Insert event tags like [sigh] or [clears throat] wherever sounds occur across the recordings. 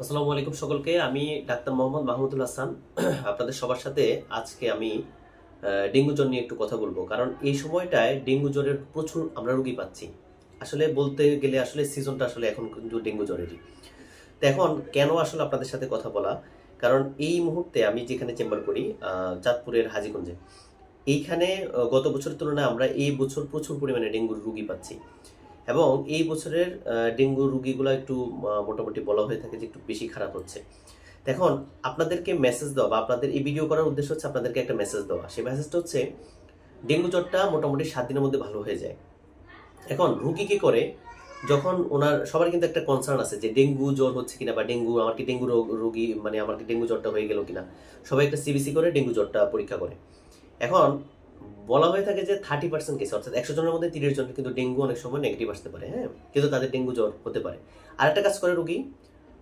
আসসালামু আলাইকুম সকলকে। আমি ডাক্তার মোহাম্মদ মাহমুদুল হাসান। [clears throat] আপনাদের সবার সাথে আজকে আমি ডেঙ্গু জ্বর নিয়ে একটু কথা বলব। কারণ এই সময়টায় ডেঙ্গু জ্বরের প্রচুর আমরা রোগী পাচ্ছি। আসলে বলতে গেলে আসলে সিজনটা আসলে এখন কিন্তু ডেঙ্গু জ্বরেরই। তো এখন কেন আসলে আপনাদের সাথে কথা বলা? কারণ এই মুহূর্তে আমি যেখানে চেম্বার করি চাঁদপুরের হাজিগঞ্জে। এইখানে গত বছরের তুলনায় আমরা এই বছর প্রচুর পরিমাণে ডেঙ্গুর রোগী পাচ্ছি। এবং এই বছরের ডেঙ্গু রুগীগুলো একটু মোটামুটি বলা হয়ে থাকে যে একটু বেশি খারাপ হচ্ছে। এখন আপনাদেরকে মেসেজ দেওয়া বা আপনাদের এই ভিডিও করার উদ্দেশ্য হচ্ছে আপনাদেরকে একটা মেসেজ দেওয়া। সেই মেসেজটা হচ্ছে, ডেঙ্গু জ্বরটা মোটামুটি সাত দিনের মধ্যে ভালো হয়ে যায়। এখন রুগী কি করে? যখন ওনার, সবার কিন্তু একটা কনসার্ন আছে যে ডেঙ্গু জ্বর হচ্ছে কিনা বা ডেঙ্গু, আমার কি ডেঙ্গু রোগী মানে আমার কি ডেঙ্গু জ্বরটা হয়ে গেল কিনা? সবাই একটা সিবিসি করে ডেঙ্গু জ্বরটা পরীক্ষা করে। এখন বলা হয়ে থাকে যে থার্টি পার্সেন্ট কেস অর্থাৎ একশো জনের মধ্যে তিরিশ জন কিন্তু ডেঙ্গু অনেক সময় নেগেটিভ আসতে পারে হ্যাঁ? কিন্তু তাদের ডেঙ্গু জ্বর হতে পারে। আর একটা কাজ করে রুগী,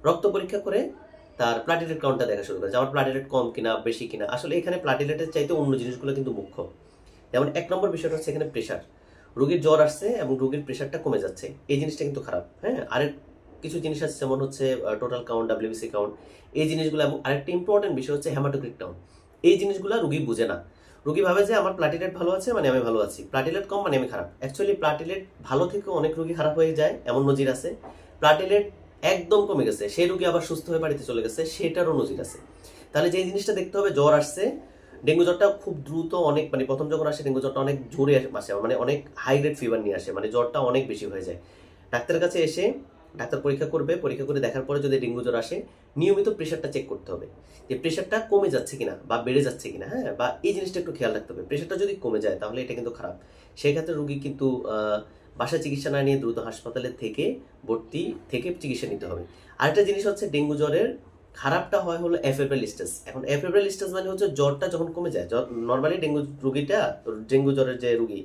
রক্ত পরীক্ষা করে তার প্লাটিলেট কাউন্টটা দেখা শুরু করে, যে আমার প্লাটিলেট কম কিনা, বেশি কিনা। আসলে এখানে প্লাটিলেটের চাইতে অন্য জিনিসগুলো কিন্তু মুখ্য। যেমন এক নম্বর বিষয়টা হচ্ছে এখানে প্রেশার রোগীর জ্বর আসছে এবং রোগীর প্রেশারটা কমে যাচ্ছে। এই জিনিসটা কিন্তু খারাপ হ্যাঁ? আরেক কিছু জিনিস আছে যেমন হচ্ছে টোটাল কাউন্ট ডাব্লিউবিসি কাউন্ট এই জিনিসগুলো এবং আরেকটা ইম্পর্টেন্ট বিষয় হচ্ছে হেমাটোক্রিট কাউন্ট এই জিনিসগুলো রুগী বুঝে না। রোগী ভাবে যে আমার প্লাটিলেট ভালো আছে মানে আমি ভালো আছি। প্লাটিলেট কম মানে আমি খারাপ। অ্যাকচুয়ালি প্লাটিলেট ভালো থেকে অনেক রোগী খারাপ হয়ে যায়, এমন নজির আছে। প্লাটিলেট একদম কমে গেছে। সেই রোগী আবার সুস্থ হয়ে বাড়িতে চলে গেছে, সেটারও নজির আছে। তাহলে যে জিনিসটা দেখতে হবে, জ্বর আসছে, ডেঙ্গু জ্বরটা খুব দ্রুত অনেক মানে প্রথম যখন আসে, ডেঙ্গু জ্বরটা অনেক জোরে আসে মানে অনেক হাই গ্রেড ফিভার নিয়ে আসে মানে জ্বরটা অনেক বেশি হয়ে যায়। ডাক্তারের কাছে এসে ডাক্তার পরীক্ষা করবে, পরীক্ষা করে দেখার পরে যদি ডেঙ্গু জ্বর আসে, নিয়মিত প্রেশারটা চেক করতে হবে। যে প্রেশারটা কমে যাচ্ছে কিনা বা বেড়ে যাচ্ছে কিনা হ্যাঁ? বা এই জিনিসটা একটু খেয়াল রাখতে হবে। প্রেশারটা যদি কমে যায়, তাহলে এটা কিন্তু খারাপ। সেই ক্ষেত্রে রুগী কিন্তু বাসায় চিকিৎসা না নিয়ে দ্রুত হাসপাতালে থেকে ভর্তি থেকে চিকিৎসা নিতে হবে। আরেকটা জিনিস হচ্ছে ডেঙ্গু জ্বরের খারাপটা হয় হলো এফেব্রাল স্টেজ এখন এফেব্রাল স্টেজ মানে হচ্ছে জ্বরটা যখন কমে যায় নর্মালি ডেঙ্গু রুগীটা, ডেঙ্গু জ্বরের যে রুগী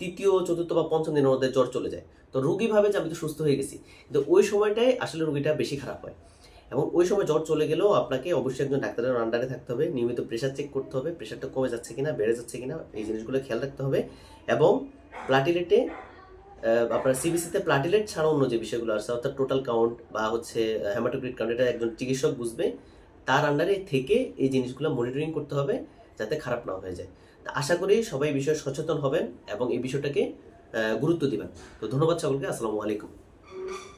তৃতীয় চতুর্থ বা পঞ্চম দিনের মধ্যে জ্বর চলে যায়। তো রুগী ভাবে যে আমি তো সুস্থ হয়ে গেছি, কিন্তু ওই সময়টায় আসলে রুগীটা বেশি খারাপ হয়। এবং ওই সময় জ্বর চলে গেলেও আপনাকে অবশ্যই একজন ডাক্তারের আন্ডারে থাকতে হবে, নিয়মিত প্রেশার চেক করতে হবে প্রেশারটা কমে যাচ্ছে কিনা, বেড়ে যাচ্ছে কিনা, এই জিনিসগুলো খেয়াল রাখতে হবে। এবং প্লাটিলেটে আপনার সিবিসিতে প্লাটিলেট ছাড়া অন্য যে বিষয়গুলো আছে, অর্থাৎ টোটাল কাউন্ট বা হচ্ছে হেমাটোক্রিট কাউন্ট এটা একজন চিকিৎসক বুঝবে। তার আন্ডারে থেকে এই জিনিসগুলো মনিটরিং করতে হবে, যাতে খারাপ না হয়ে যায়। আশা করি সবাই বিষয়ে সচেতন হবেন এবং এই বিষয়টাকে গুরুত্ব দিবেন। তো ধন্যবাদ সকলকে, আসসালামু আলাইকুম।